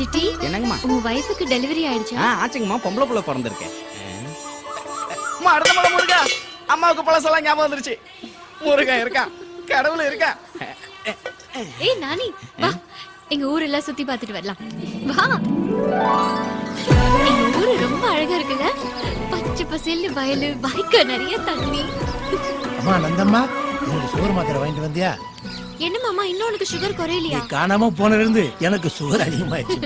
City என்னங்கம்மா? உங்க வைஃபுக்கு delivery ஆயிடுச்சா? ஆ ஆச்சுங்கம்மா. பொம்பளை புள்ள பிறந்திருக்கேன். அம்மா அடுத்த மலை முருகா. அம்மாவுக்கு பழசெல்லாம் ஞாபகம் வந்துருச்சு. முருகன் இருக்கான் கடவுள் இருக்கான் ஏய் நானி வா. எங்க ஊரெல்லாம் சுத்தி பார்த்துட்டு வரலாம். வா. எங்க ஊரு ரொம்ப அழகா இருக்குல்ல பச்சை பசேல்னு வயலு வாய்க்கா நிறைய தண்ணி அம்மா நந்தம்மா எனக்கு சுகர் மாத்திரை வாங்கிட்டு வந்தியா? என்ன மாமா இன்னும் உனக்கு சுகர் நீ குறையலையா காணாம போனதுல இருந்து எனக்கு சுகர் அதிகமாயிடுச்சு.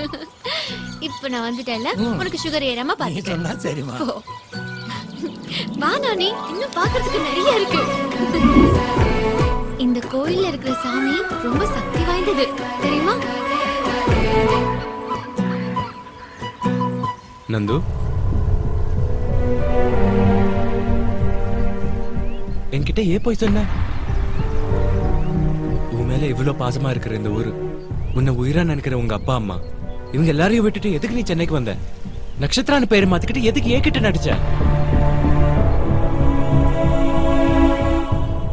இப்ப நான் வந்துட்டேன்ல உனக்கு சுகர் ஏறாம பாத்துட்டேன் சொன்னா சரிம்மா. போ. வா நானி இன்னும் பாக்குறதுக்கு நிறைய இருக்கு. இந்த கோயில்ல இருக்கிற சாமி ரொம்ப சக்தி வாய்ந்தது தெரியுமா? நந்து? என்கிட்ட ஏன் போய் சொன்ன மேல இவ்வளவு பாசமா இருக்கிற இந்த ஊரு. உன்னை உயிரா நினைக்கிற உங்க அப்பா அம்மா இவங்க எல்லாரையும் விட்டுட்டு எதுக்கு நீ சென்னைக்கு வந்த? நட்சத்திரான்னு பேரை மாத்திக்கிட்டு எதுக்கு ஏக்கிட்ட நடிச்ச?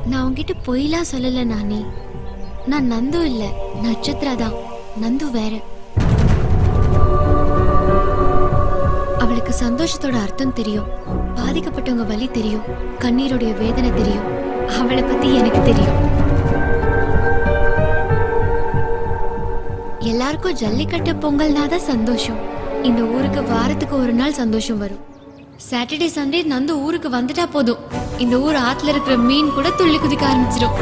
நான் உங்ககிட்ட பொய்லாம் சொல்லல நானே. நான் நந்து இல்ல நட்சத்திரா தான். நந்து வேற. அவளுக்கு சந்தோஷத்தோட அர்த்தம் தெரியும். பாதிக்கப்பட்டவங்க வலி தெரியும். கண்ணீருடைய வேதனை தெரியும். அவளை பத்தி எனக்கு தெரியும். எல்லாருக்கும் ஜல்லிக்கட்டு பொங்கல்னா தான் சந்தோஷம். இந்த ஊருக்கு வாரத்துக்கு ஒரு நாள் சந்தோஷம் வரும். சாட்டர்டே சண்டே நந்து ஊருக்கு வந்துட்டா போதும். இந்த ஊர் ஆத்துல இருக்கிற மீன் கூட துள்ளி குதிக்க ஆரம்பிச்சிடும்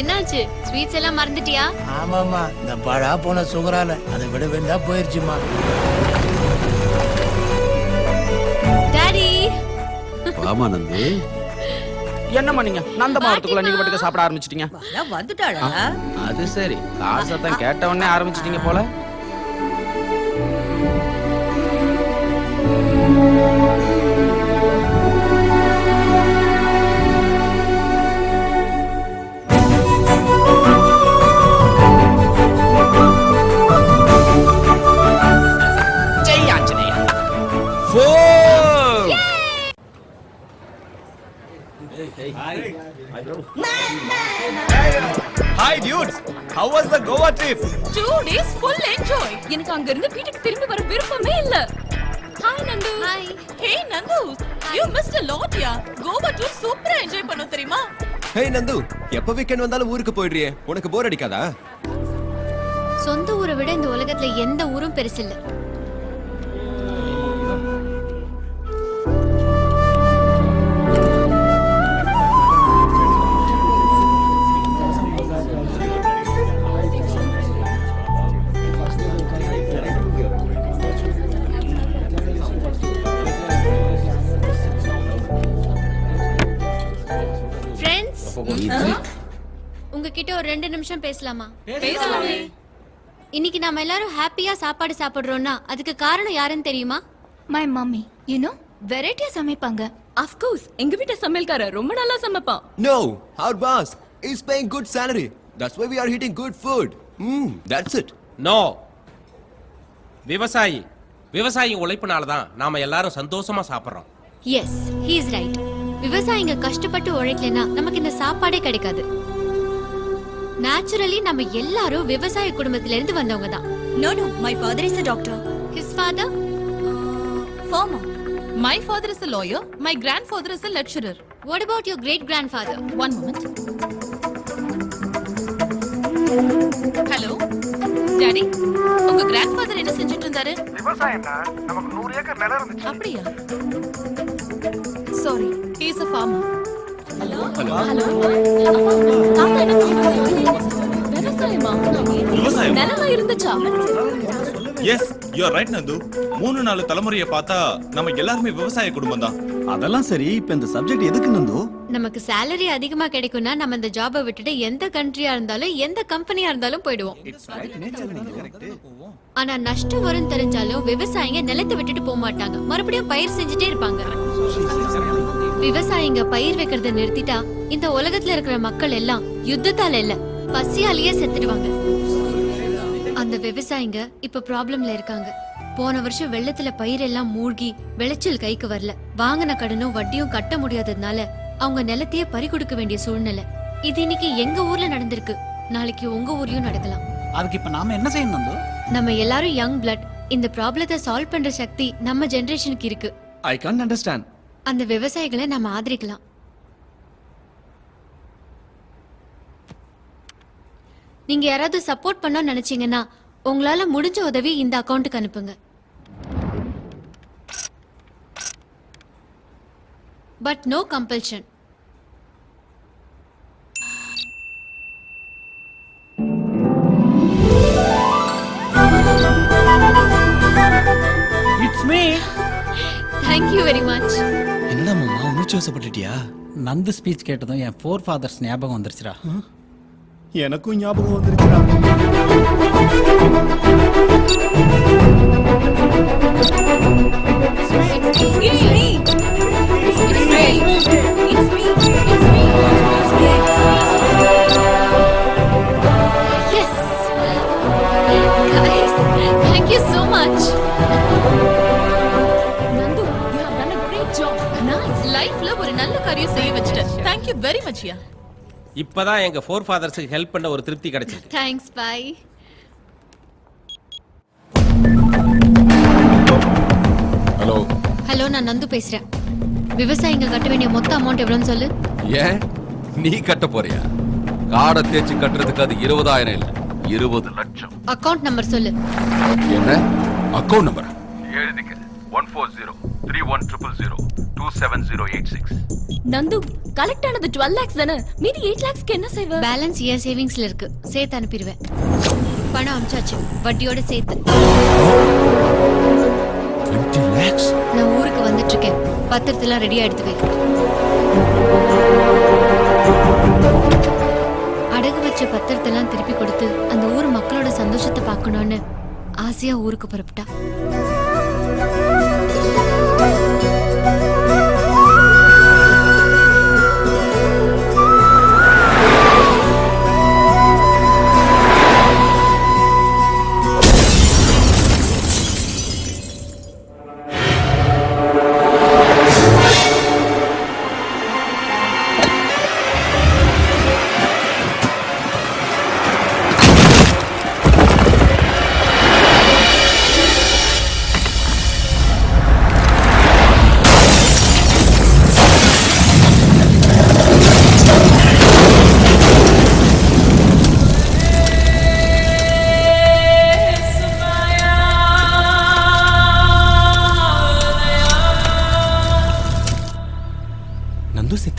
என்னாச்சு? ஸ்வீட்ஸ் எல்லாம் மறந்துட்டியா? ஆமாம்மா இந்த பழா போன சுகரால அதை விட வேண்டா போயிருச்சுமா டாடி ஆமா நந்து. என்னம்மா நீங்க? நந்தம்மா வரத்துக்குள்ள நீங்க பாட்டுக்கு சாப்பிட ஆரம்பிச்சிட்டீங்க. வந்துட்டாளா? அது சரி. கார் சத்தம் கேட்ட உடனே ஆரம்பிச்சிட்டீங்க போல. Trip? Two days full enjoy எனக்கு அங்க இருந்து வீட்டுக்கு திரும்பி வர விருப்பமே இல்ல. Hi Nandu hi hey Nandu you missed a lot yeah Goa tour சூப்பரா என்ஜாய் பண்ணோம் தெரியுமா? ஹே நந்து எப்ப வீக்கெண்ட் வந்தாலும் ஊருக்கு போயிடுறியே? உனக்கு போர் அடிக்காதா? சொந்த ஊரை விட இந்த உலகத்துல எந்த ஊரும் பெருசில்ல. உங்ககிட்ட ஒரு ரெண்டு நிமிஷம் பேசலாமா? பேசலாமே. இன்னைக்கு நாம எல்லாரும் ஹாப்பியா சாப்பாடு சாப்பிடுறோம்னா அதுக்கு காரணம் யாருன்னு தெரியுமா? மை மம்மி யூ நோ வெரைட்டியா சமைப்பாங்க. ஆஃப் கோர்ஸ் எங்க வீட்டு சமையல்காரர் ரொம்ப நல்லா சமைப்பான். No, our boss is paying good salary. That's why we are eating good food. Hmm, that's it. No விவசாயி. விவசாயி உழைப்புனால தான் நாம எல்லாரும் சந்தோஷமா சாப்பிடுறோம். எஸ் ஹீ இஸ் ரைட் விவசாயிங்க கஷ்டப்பட்டு உழைக்கலனா நமக்கு இந்த சாப்பாடே கிடைக்காது. நேச்சுரலி நம்ம எல்லாரும் விவசாய குடும்பத்துல இருந்து வந்தவங்க தான். No no my father is a doctor his father farmer my father is a lawyer. My grandfather is a lecturer. What about your great grandfather one moment. Hello daddy உங்க கிராண்ட் ஃபாதர் என்ன செஞ்சுட்டு இருந்தாரு? நமக்கு நூறு acre நிலம் இருந்துச்சு. அப்படியா? Sorry is a farmer. Hello Hello. Hello தாத்தா என்ன பண்ணிட்டு விவசாயமா? விவசாயம்? நிலமா இருந்துச்சா? Yes you are right Nandu மூணு நாலு தலைமுறையை பார்த்தா நம்ம எல்லாருமே விவசாய குடும்பம் தான். அதெல்லாம் சரி இப்ப இந்த சப்ஜெக்ட் எதுக்கு நந்து நமக்கு salary அதிகமா கிடைக்கும்னா நம்ம இந்த ஜாபை விட்டுட்டு எந்த கண்ட்ரியா இருந்தாலும் எந்த கம்பெனியா இருந்தாலும் போயிடுவோம். ஆனா நஷ்டம் வரும் தெரிஞ்சாலும் விவசாயிங்க நிலத்தை விட்டுட்டு போக மாட்டாங்க. மறுபடியும் பயிர் செஞ்சுட்டே இருப்பாங்க. விவசாயிங்க பயிர் வைக்கிறத நிறுத்திட்டா இந்த உலகத்துல இருக்கிற மக்கள் எல்லாம் யுத்தத்தால இல்ல பசியாலேயே செத்துடுவாங்க. அந்த விவசாயிங்க இப்ப ப்ராப்ளம்ல இருக்காங்க. போன வருஷம் வெள்ளத்துல பயிரெல்லாம் மூழ்கி விளைச்சல் கைக்கு வரல. வாங்கின கடனும் வட்டியும் கட்ட முடியாததுனால அவங்க நிலத்தையே பறி கொடுக்க வேண்டிய சூழ்நிலை. இது இன்னைக்கு எங்க ஊர்ல நடந்திருக்கு. நாளைக்கு உங்க ஊர்லயும் நடக்கலாம். அதுக்கு இப்ப நாம என்ன செய்யணும் நந்து? நம்ம எல்லாரும் யங் பிளட் இந்த ப்ராப்ளத்தை சால்வ் பண்ற சக்தி நம்ம ஜெனரேஷனுக்கு இருக்கு. ஐ கான் அண்டர்ஸ்டாண்ட் அந்த விவசாயிகளை நம்ம ஆதரிக்கலாம். நீங்க யாராவது சப்போர்ட் பண்ண நினைச்சீங்கன்னா உங்களால முடிஞ்ச உதவி இந்த அக்கவுண்ட்டுக்கு அனுப்புங்க. But no compulsion it's me thank you very much என்னடா மாமா உணர்ச்சி வசப்பட்டுட்டியா? நந்து ஸ்பீச் கேட்டதும் என் ஃபோர் ஃபாதர்ஸ் ஞாபகம் வந்துருச்சுடா. எனக்கும் ஞாபகம் வந்துருச்சுடா. Yes guys thank you so much. லைஃப்ல ஒரு நல்ல காரியம் செய்ய வச்சிட்ட thank you very much yeah இப்பதான் எங்க ஃபோர் ஃபாதர்ஸுக்கு ஹெல்ப் பண்ண ஒரு திருப்தி கிடைச்சிருக்கு. தேங்க்ஸ் பை ஹலோ ஹலோ நான் நந்து பேசுறேன். விவசாயிங்க கட்ட வேண்டிய மொத்த அமௌண்ட் எவ்வளவுன்னு சொல்லு. ஏன்? நீ கட்ட போறியா? காடை தேய்ச்சி கட்டுறதுக்கு அது இருபதாயிரம் இல்ல. இருபது லட்சம். அக்கவுண்ட் நம்பர் சொல்லு. என்ன? அக்கௌண்ட் நம்பர் எழுதிக்க. One four zero. Three one triple zero. Two seven zero eight six Nandu collect ஆனது 12 lakhs தானே? மீதி 8 lakhsக்கு என்ன செய்வ பேலன்ஸ் ஏன் சேவிங்ஸ்ல இருக்கு. சேர்த்து அனுப்பிடுவேன். பணம் அமிச்சாச்சு. வட்டியோட சேர்த்து. லேக்ஸ் நான் ஊருக்கு வந்துட்டு இருக்கேன் பத்திரத்தெல்லாம் ரெடியா எடுத்து வை அடகு வச்ச பத்திரத்தெல்லாம் திருப்பி கொடுத்து அந்த ஊர் மக்களோட சந்தோஷத்தை பார்க்கணும்னு ஆசையா ஊருக்கு புறப்பட்டா.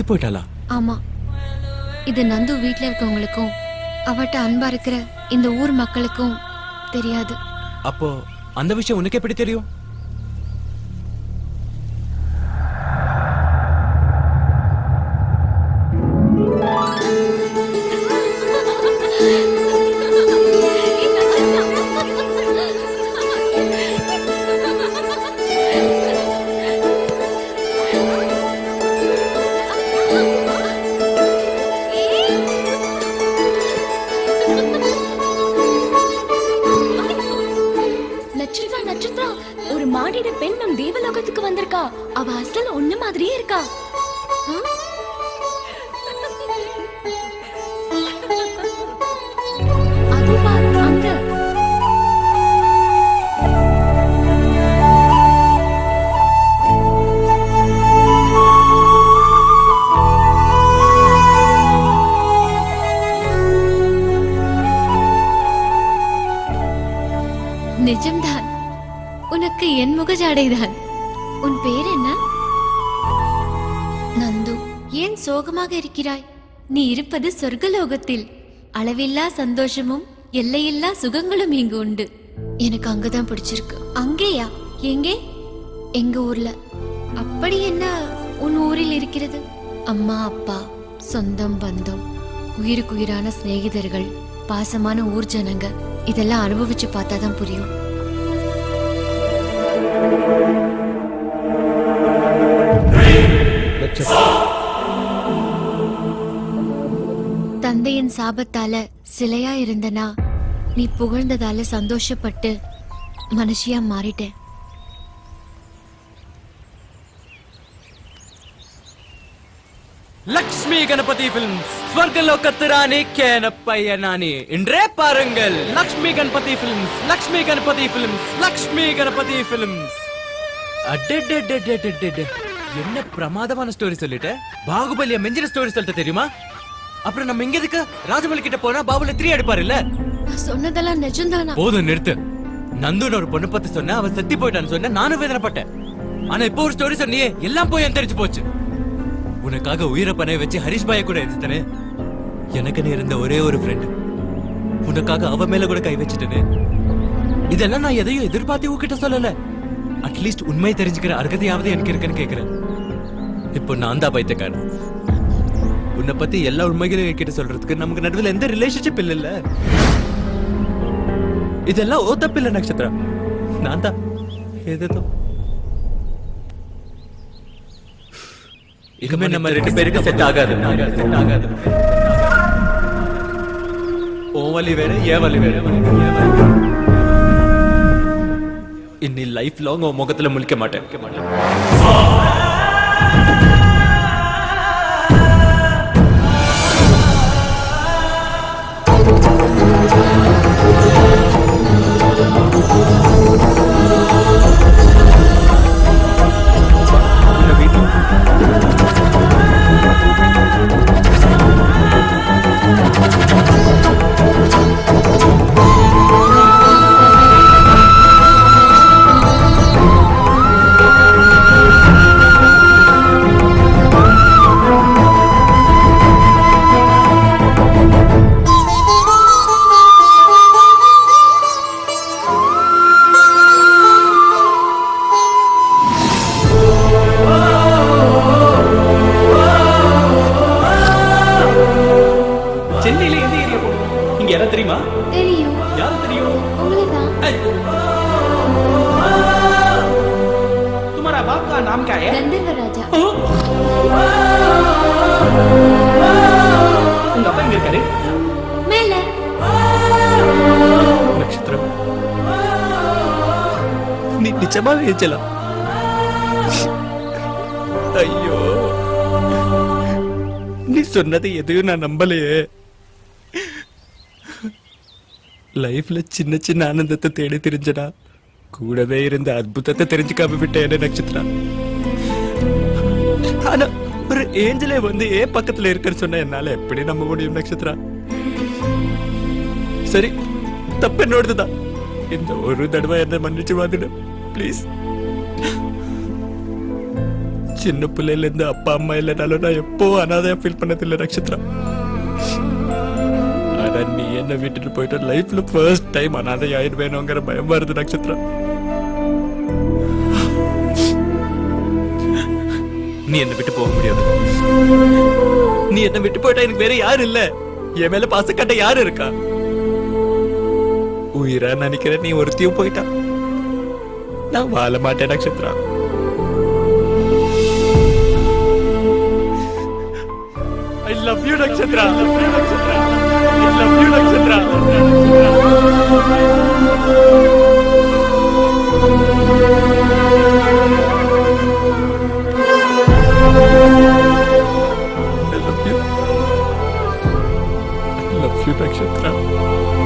போயிட்டாளா? ஆமா. இது நந்து வீட்ல இருக்கவங்களுக்கும் அவட்ட அன்பா இருக்கிற இந்த ஊர் மக்களுக்கும் தெரியாது. அப்போ அந்த விஷயம் உனக்கு எப்படி தெரியும்? முகஜாடைதான் உன் பேர் என்ன? நந்து. ஏன் சோகமாக இருக்கிறாய்? நீ இருப்பது சொர்க்கலோகத்தில். அளவில்லா சந்தோஷமும் எல்லையில்லா சுகங்களும் இங்கு உண்டு. எனக்கு அங்கதான் பிடிச்சிருக்கு. அங்கேயா? எங்கே? எங்க ஊர்ல. அப்படி என்ன உன் ஊரில் இருக்கிறது? அம்மா அப்பா சொந்தம் பந்தம் உயிருக்கு உயிரான சிநேகிதர்கள் பாசமான ஊர் ஜனங்க இதெல்லாம் அனுபவிச்சு பார்த்தாதான் புரியும். கணவன் சாபத்தால சிலையா இருந்தனா நீ புகழ்ந்ததால சந்தோஷப்பட்டு மனுஷியா மாறிட்டேன் லக்ஷ்மி கணபதி பிலிம்ஸ் ஸ்வர்கலோகத்திரானே கேனப்பைய இன்றே பாருங்கள் Lakshmi Ganapathi films Lakshmi Ganapathi films Lakshmi Ganapathi films என்ன பிரமாதமான ஸ்டோரி சொல்லிட்ட? பாகுபலிய மெஞ்சின ஸ்டோரி சொல்லிட்டு தெரியுமா? அப்புறம் நம்ம இங்க எதுக்கு? ராஜமௌலி கிட்ட போனா பாபுல த்ரீ அடிப்பாரு இல்ல நான் சொன்னதெல்லாம் நிஜம்தானா? போதும் நிறுத்து. நந்துன்னு ஒரு பொண்ணு பத்தி சொன்ன அவ செத்தி போயிட்டான்னு சொன்ன நானும் வேதனைப்பட்டேன். ஆனா இப்போ ஒரு ஸ்டோரி சொன்னியே எல்லாம் போய் தெரிஞ்சு போச்சு. உனக்காக உயிரை பணைய வச்சு ஹரிஷ் பாய கூட எடுத்தனே எனக்குன்னு இருந்த ஒரே ஒரு ஃப்ரெண்ட் உனக்காக அவ மேல கூட கை வச்சுட்டேனே. இதெல்லாம் நான் எதையும் எதிர்பார்த்து உன்கிட்ட சொல்லல. அட்லீஸ்ட் உண்மை தெரிஞ்சுக்கிற அர்ஹதையாவது எனக்கு இருக்குன்னு கேக்குறேன். இப்போ நான் தான் பைத்தியக்காரன். உன்னை பத்தி எல்லா உண்மைகளையும் என்கிட்ட சொல்றதுக்கு நமக்கு நடுவில் எந்த ரிலேஷன்ஷிப் இல்லைல்ல? இதெல்லாம் ஓ தப்பில்ல நட்சத்திரா நான் தான். ஏதோ இனிமே நம்ம ரெண்டு பேருக்கு செட் ஆகாது. செட் ஆகாது. ஓ வலி வேற ஏ வலி வேற. இன்னி லைஃப் லாங் உன் முகத்துல முழிக்க மாட்டேன். नाम क्या है கந்தர்வ ராஜா உங்க அப்பா எங்க இருக்காரு மேல நட்சத்திரம் நீ நிஜமா ஏச்சலாம் ஐயோ நீ சொன்னது எதையும் நான் நம்பலையே லைஃப்ல சின்ன சின்ன ஆனந்தத்தை தேடி தெரிஞ்சனா கூடவே இருந்த அற்புதத்தை தெரிஞ்சுக்காம விட்ட என்ன நட்சத்திரம் ஆனா ஒரு ஏஞ்சலே வந்து ஏன் பக்கத்துல இருக்குன்னு சொன்ன என்னால எப்படி நம்ப முடியும் நட்சத்திரா? சரி தப்பு என்னோடதுதான் இந்த ஒரு தடவை என்ன மன்னிச்சு வாதிடு ப்ளீஸ் சின்ன பிள்ளையில இருந்து அப்பா அம்மா இல்லைனாலும் நான் எப்போ அனாதையா ஃபீல் பண்ணதில்லை நட்சத்திரம் ஆனா நீ என்ன விட்டுட்டு போயிட்டு லைஃப்ல ஃபர்ஸ்ட் டைம் அனாதை ஆயிடுவேணுங்கிற பயம் வருது நட்சத்திரம் நீ என்ன விட்டு போக முடியாது. நீ என்ன விட்டு போயிட்டா எனக்கு வேற யாரு இல்ல. என் மேல பாசக்கட்ட யாரு இருக்கா? உயிரா நினைக்கிற நீ ஒருத்தியும் போயிட்டா. நான் வாழ மாட்டேன் Nakshatra. I love you Nakshatra. I love you Nakshatra. Nakshatra. सुरक्षित क्षेत्र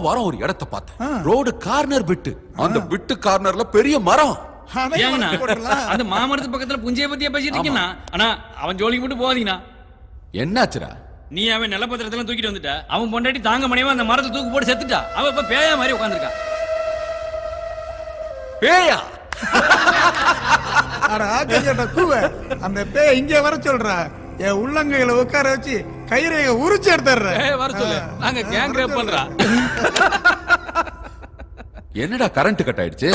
போன வாரம் ஒரு இடத்த பார்த்தேன். ரோடு கார்னர் பிட்டு அந்த பிட்டு கார்னர்ல பெரிய மரம். அந்த மாமரத்து பக்கத்துல புஞ்சைய பத்தியா பேசிட்டு இருக்கீங்கன்னா ஆனா அவன் ஜோலிக்கு மட்டும் போதீங்கண்ணா என்னாச்சுடா? நீ அவன் நிலப்பத்திரத்தெல்லாம் தூக்கிட்டு வந்துட்ட. அவன் பொண்டாட்டி தாங்க முடியாம அந்த மரத்தை தூக்கு போட்டு செத்துட்டா. அவ இப்ப பேயா மாதிரி உட்காந்துருக்கா பேயா? அட ஆக்கஞ்சட்ட கூவ. அந்த பேய் இங்க வர சொல்றா. என் உள்ளங்கையில உட்கார வச்சு கயிறைய உரிச்சு எடுத்துறேன் ஏய், வர சொல்லு. நாங்க கேங் ரேப் பண்றா. என்னடா கரண்ட் கட் ஆயிடுச்சு?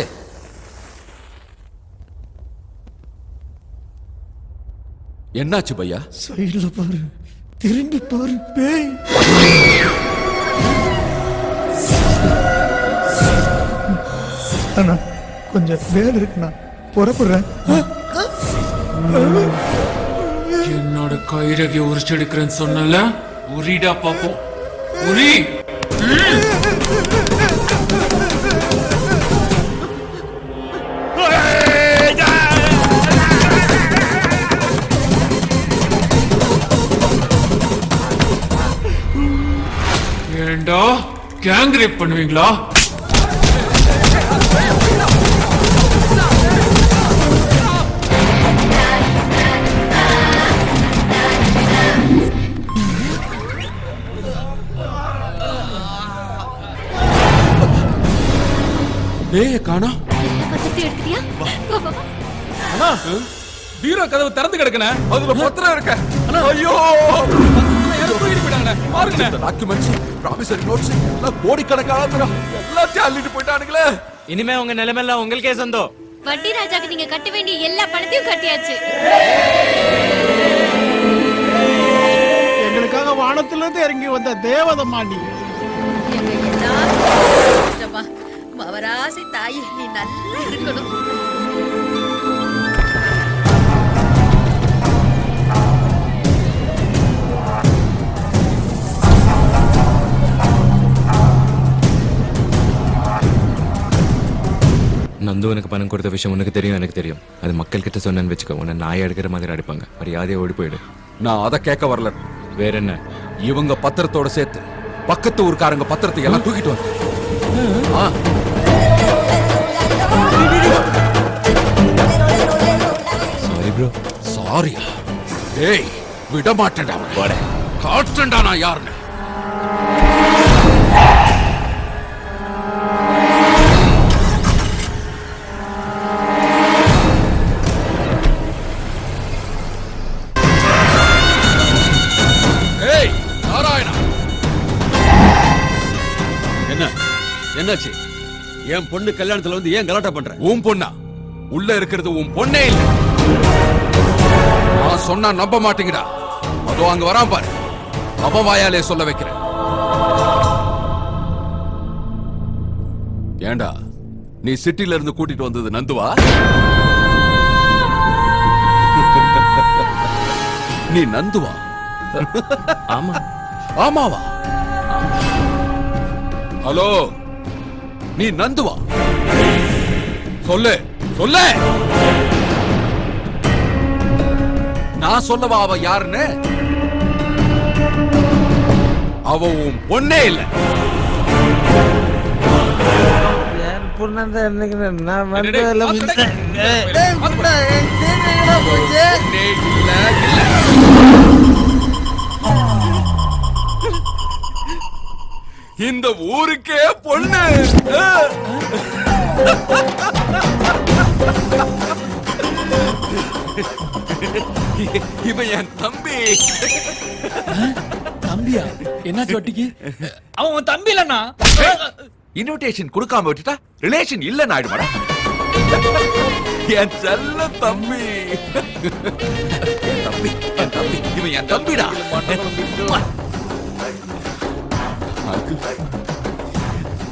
என்னாச்சு பையா? சைடுல பாரு. திரும்பி பாரு பேய். அண்ணா கொஞ்சம் வேலை இருக்குண்ணா. புறப்படுறேன். என்னோட கைரகை உரிச்சு எடுக்கிறேன்னு சொன்னல உரிடா பாப்போம். உரி! ஏண்டா கேங் ரேப் பண்ணுவீங்களா? பேய காணா. எடுத்துட்டியா? வா. பீரோ கதவு திறந்து கிடக்குனே அதுல பத்திரம் இருக்க. ஐயோ. அள்ளிட்டு போயிட்டானுங்களே. இனிமே உங்க நிலைமெல்லாம் உங்களுக்கே சொந்தம். வட்டி ராஜாக்கு நீங்க கட்ட வேண்டிய எல்லா பணத்தையும் கட்டியாச்சு. எங்களுக்காக வானத்துல இருந்து இறங்கி வந்த தேவதம்மா நீங்க மவராசி தாயி நீ நல்லா இருக்கணும். நந்து உனக்கு பணம் கொடுத்த விஷயம் உனக்கு தெரியும் எனக்கு தெரியும். அது மக்கள் கிட்ட சொன்னேன்னு வச்சுக்கோ. உன்னை நாய் எடுக்கிற மாதிரி அடிப்பாங்க. மரியாதையை ஓடி போயிடு. நான் அதை கேட்க வரல. வேற என்ன இவங்க பத்திரத்தோட சேர்த்து பக்கத்து ஊர்க்காரங்க பத்திரத்தை எல்லாம் தூக்கிட்டு வந்து. ப்ரோ சாரியா டேய் விட மாட்டேன்டா அவனை. காட்டுறேன்டா நான் யாருன்னு. ஏய் நாராயணா. என்ன? என்னாச்சு? என் பொண்ணு கல்யாணத்துல வந்து ஏன் கலாட்டா பண்ற? உன் பொண்ணா? உள்ள இருக்கிறது உன் பொண்ணே இல்ல. நான் சொன்னா நம்ப மாட்டீங்கடா. அதோ அங்க வரான் பாரு. அவன் வாயாலே சொல்ல வைக்கிறேன். ஏண்டா நீ சிட்டில இருந்து கூட்டிட்டு வந்தது நந்துவா? நீ நந்துவா? ஆமா. ஆமாவா? ஹலோ நீ நந்துவா? சொல்லு சொல்லு! நான் சொல்லவா அவ யாருன்னு? அவ உன் பொண்ணே இல்ல. இந்த ஊருக்கே பொண்ணு. இவன் என் தம்பி. தம்பியா? என்னாச்சு வட்டிக்கு? அவன் உன் தம்பி இல்லண்ணா. இன்விடேஷன் கொடுக்காம விட்டுட்டா ரிலேஷன் இல்லன்னு ஆயிடுமாடா. என் செல்ல தம்பி. தம்பி என் தம்பி. இவன் என் தம்பிடா.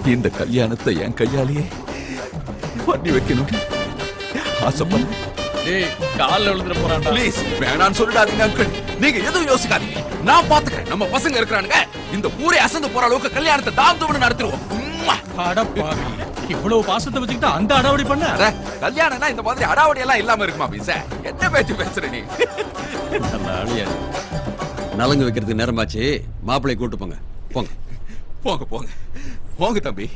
இந்த கல்யாணத்தை என் கையாலேயே பண்ணி வைக்கணும் ஆசைப்படுறேன். டேய் கால்ல விழுந்துற போறான்டா. ப்ளீஸ் வேணான்னு சொல்லிடாதீங்க அங்கிள் நீங்க எதுவும் யோசிக்காதீங்க. நான் பாத்துக்கிறேன். நம்ம பசங்க இருக்கிறானுங்க. இந்த ஊரே அசந்து போற அளவுக்கு கல்யாணத்தை தாம் தும்னு நடத்திடுவோம். அடப்பாவி இவ்வளவு பாசத்தை வச்சுக்கிட்டு அந்த அடாவடி பண்ண? கல்யாணம்னா இந்த மாதிரி அடாவடி எல்லாம் இல்லாம இருக்குமா பீச என்ன பேச்சு பேசுற நீ? நலங்கு வைக்கிறதுக்கு நேரமாச்சு. மாப்பிள்ளை கூட்டு போங்க. போங்க. போங்க போங்க. போங்க தம்பி.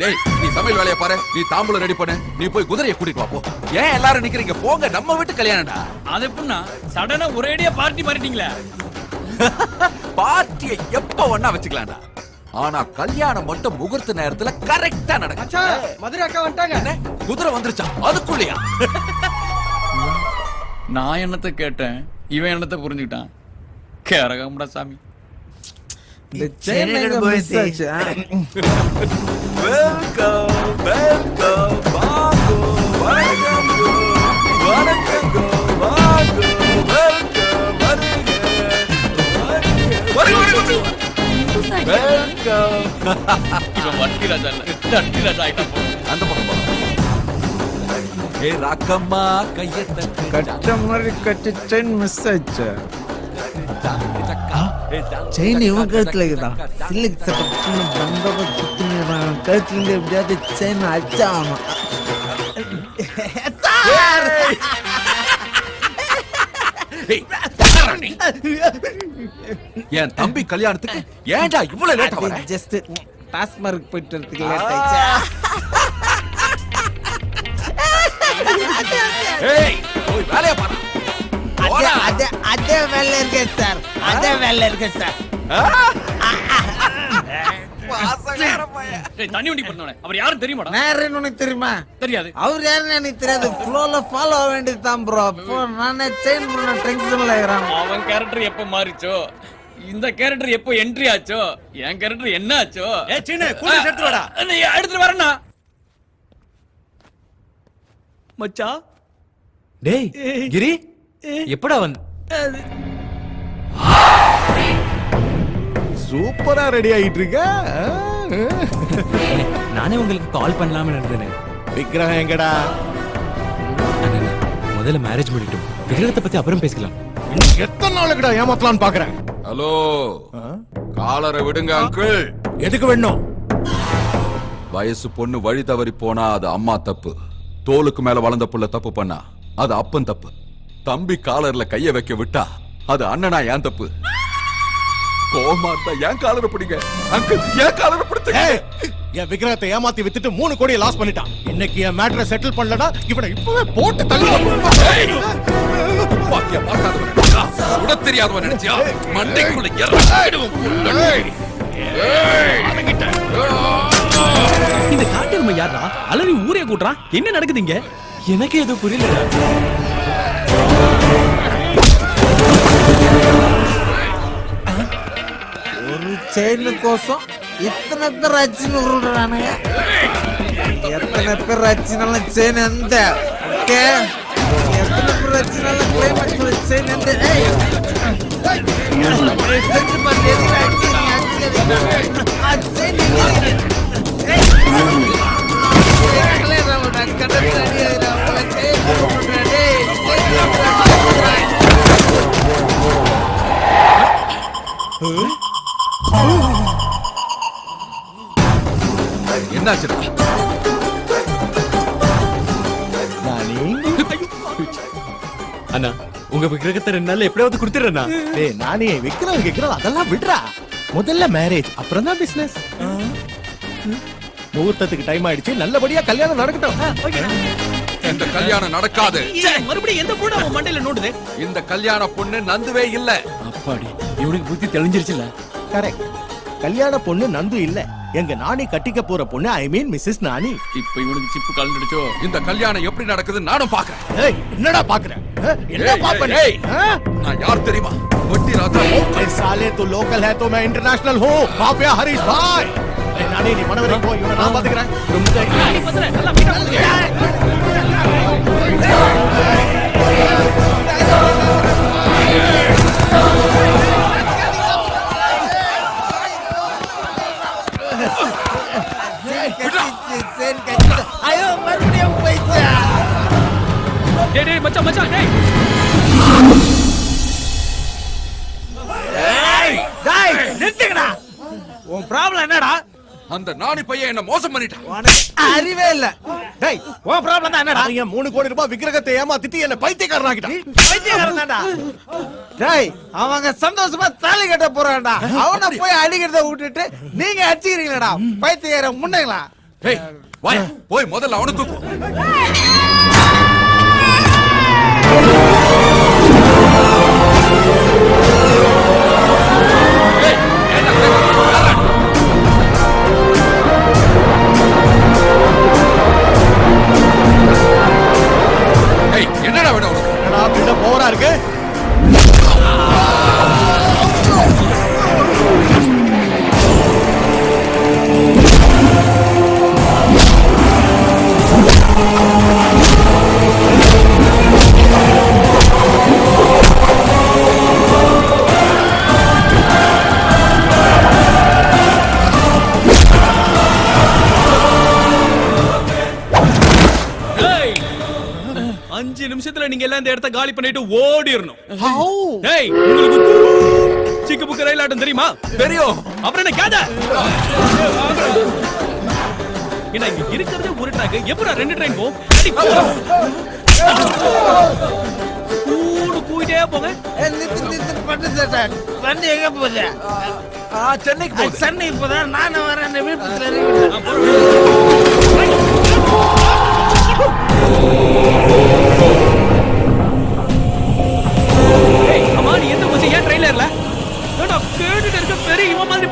டேய் நீ சமையல் வேலையை பாரு. நீ தாம்பூலம் ரெடி பண்ணு. நீ போய் குதிரையை கூட்டிட்டு வா போ. ஏன் எல்லாரும் நிக்கிறீங்க? போங்க நம்ம வீட்டு கல்யாணம்டா. அது எப்படின்னா சடனா ஒரேடியா பார்ட்டி மாறிட்டீங்களே. பார்ட்டியை எப்ப வேணா வச்சுக்கலாம்டா. ஆனா கல்யாணம் மட்டும் முகூர்த்த நேரத்துல கரெக்டா நடக்கும். மதுரை அக்கா வந்துட்டாங்க. குதிரை வந்துருச்சா? அதுக்குள்ளயா? நான் என்னத்தை கேட்டேன்? இவன் என்னத்தை புரிஞ்சுக்கிட்டான்? கேரகம்டா சாமி. வெல்கம் வெல்கம் வாங்கோ வணக்கம் வணக்கம் வாங்கோ வெல்கம் வருக வெல்கம் இவன் வட்டி ராஜா இல்ல தட்டி ராஜா ஆயிட்டான் போ. அந்த பக்கம் போ. ஏ ராக்கம்மா கையை தட்டு கட்ட மாதிரி கட்டி செயின் மிஸ் ஆயிடுச்சு செயின் இவன் கழுத்துல இருக்குதா? சில்லுக்கு கழுத்துல எப்படியாவது செயின் அச்சாகணும் என் தம்பி கல்யாணத்துக்கு ஏன்டா இவ்வளவு லேட்டா வர? ஜஸ்ட் டாஸ்மார்க் போயிட்டு வரதுக்கு லேட் ஆயிடுச்சு? ஏய் போய் வேலைய பாரு. போடா. அதே அதே வேலை இருக்கு சார் அதே வேலை இருக்கு சார் பாசக்கார பையன். டேய், தண்ணி வண்டி பண்ணவனே அவர் யாரும் தெரியுமாடா? நேரம் உனக்கு தெரியுமா? தெரியாது. அவர் யாருன்னு எனக்கு தெரியாது. ஃப்ளோல ஃபாலோ ஆக வேண்டியது தான் ப்ரோ அப்போ நானே செயின் பண்ண டென்ஷன்ல இருக்கிறேன். அவன் கேரக்டர் எப்ப மாறிச்சோ? இந்த கேரக்டர் எப்போ என்ட்ரி ஆச்சோ? என் கேரக்டர் என்ன ஆச்சோ? ஏ சின்ன கூட எடுத்து வாடா. நீ மச்சான் டேய் கிரி எப்படா வந்து சூப்பரா ரெடி ஆயிட்டு இருக்க நானே உங்களுக்கு கால் பண்ணலாம்னு இருந்தேனே விக்கிரகம் எங்கடா? முதல்ல மேரேஜ் பண்ணிட்டோம் விக்கிரகத்தை பத்தி அப்புறம் பேசிக்கலாம். எத்தனை நாளுக்குடா ஏமாத்தலாம்னு பாக்குறேன்? ஹலோ காலரை விடுங்க அங்கிள் எதுக்கு வேணும் வயசு பொண்ணு வழி தவறி போனா அது அம்மா தப்பு. தோலுக்கு மேல வளர்ந்த புள்ள தப்பு பண்ணா அது அப்பன் தப்பு. தம்பி காலர்ல கைய வைக்க விட்டா அது அண்ணனா ஏன் தப்பு? கோமா இருந்தா ஏன் காலரை பிடிங்க? அங்கிள் ஏன் காலரை பிடிச்ச என் விக்கிரகத்தை ஏமாத்தி வித்துட்டு மூணு கோடியை லாஸ் பண்ணிட்டான். இன்னைக்கு என் மேட்டரை செட்டில் பண்ணலனா இவனை இப்பவே போட்டு தள்ளி தெரியாதவன் நினைச்சியா? மண்டைக்குள்ள இறங்கிடுவோம் இந்த காட்டு யாரா அலறி ஊரே கூட்டுறான். என்ன நடக்குது இங்க? எனக்கு எதுவும் புரியல ஒரு செயின் కోసం இத்தனை பேர் அச்சுன்னு உருள்றானுங்க எத்தனை பேர் அச்சுனாலும் செயின் எந்த ஓகே எத்தனை பேர் அச்சுனாலும் கிளைமேக்ஸ்ல செயின் எந்த ஏய் ஏய், செஞ்சு விக்கிரகத்தை ரெண்டு நாள்ல எப்படியாவது கொடுத்துறேண்ணா டேய் நானே விக்ரம் விக்ரம் அதெல்லாம் விடுறா. முதல்ல மேரேஜ் அப்புறம் தான் பிசினஸ் முகூர்த்தத்துக்கு டைம் ஆயிடுச்சு. நல்லபடியா கல்யாணம் நடக்கட்டும். இந்த கல்யாணம் நடக்காது. மறுபடியும் எந்த கூட அவன் மண்டையில இந்த கல்யாண பொண்ணு நந்துவே இல்ல. அப்பாடி இவனுக்கு புத்தி தெளிஞ்சிருச்சுல. கரெக்ட் கல்யாண பொண்ணு நந்து இல்ல. எங்க நானி கட்டிக்க போற பொண்ணு ஐ மீன் மிஸ்ஸஸ் நானி இப்ப இவனுக்கு சிப்பு கலந்துடுச்சோ இந்த கல்யாணம் எப்படி நடக்குது நானும் பாக்குறேன் ஏய் என்னடா பாக்குற ஆ? என்ன ஏய், பாப்ப ஏய், ஏய். நான் யார் தெரியுமா வட்டி ராஜா साले तू लोकल है तो मैं इंटरनेशनल हूँ माफिया हरीश भाई ஏய், நானி நீ மனவரை போ இவனை நான் பாத்துக்கிறேன் கட்டிச்சு, செயின் கட்டிச்சு. ஐயோ மறுபடியும் போயிடுச்சா டேய் டேய் மச்சான் மச்சான் டேய் டேய் நிறுத்துங்கடா உன் ப்ராப்ளம் என்னடா? அந்த நாணி பையன் என்ன மோசம் பண்ணிட்டான். அறிவே இல்ல. டேய் உன் ப்ராப்ளம் தான் என்னடா? என் மூணு கோடி ரூபாய் விக்கிரகத்தை ஏமாத்திட்டு என்ன பைத்தியக்காரனாக்கிட்டான். பைத்தியக்காரன் தான்டா டேய் அவங்க சந்தோஷமா தாலி கட்ட போறான்டா. அவனை போய் அடிக்கிறத விட்டுட்டு நீங்க அடிச்சுக்கிறீங்களா பைத்தியக்கார முன்னைங்களா ஏய் வாய் போய் முதல்ல அவனுக்கு என்னடா விட உனக்கு? போறா இருக்கு? அஞ்சு நிமிஷத்துல நீங்க எல்லாம் இந்த இடத்த காலி பண்ணிட்டு ஓடிரணும். டேய் உங்களுக்கு சிக்கு புக்கு ரயில் ஆட்டம் தெரியுமா? தெரியும். அப்புறம் என்ன கேத இங்க இருக்கிறதே ஒரு ட்ராக் எப்படா ரெண்டு ட்ரெயின் போகும்? அடி போடா. கூடு கூயிட்டே போங்க. வண்டி எங்க போகுது? ஆ, சென்னைக்கு. சென்னை இப்பதான் நானும் வரேன் ஏன் ட்ரெயிலர்ல கேட்டுட்டு இருக்க பெரிய இவன் மாதிரி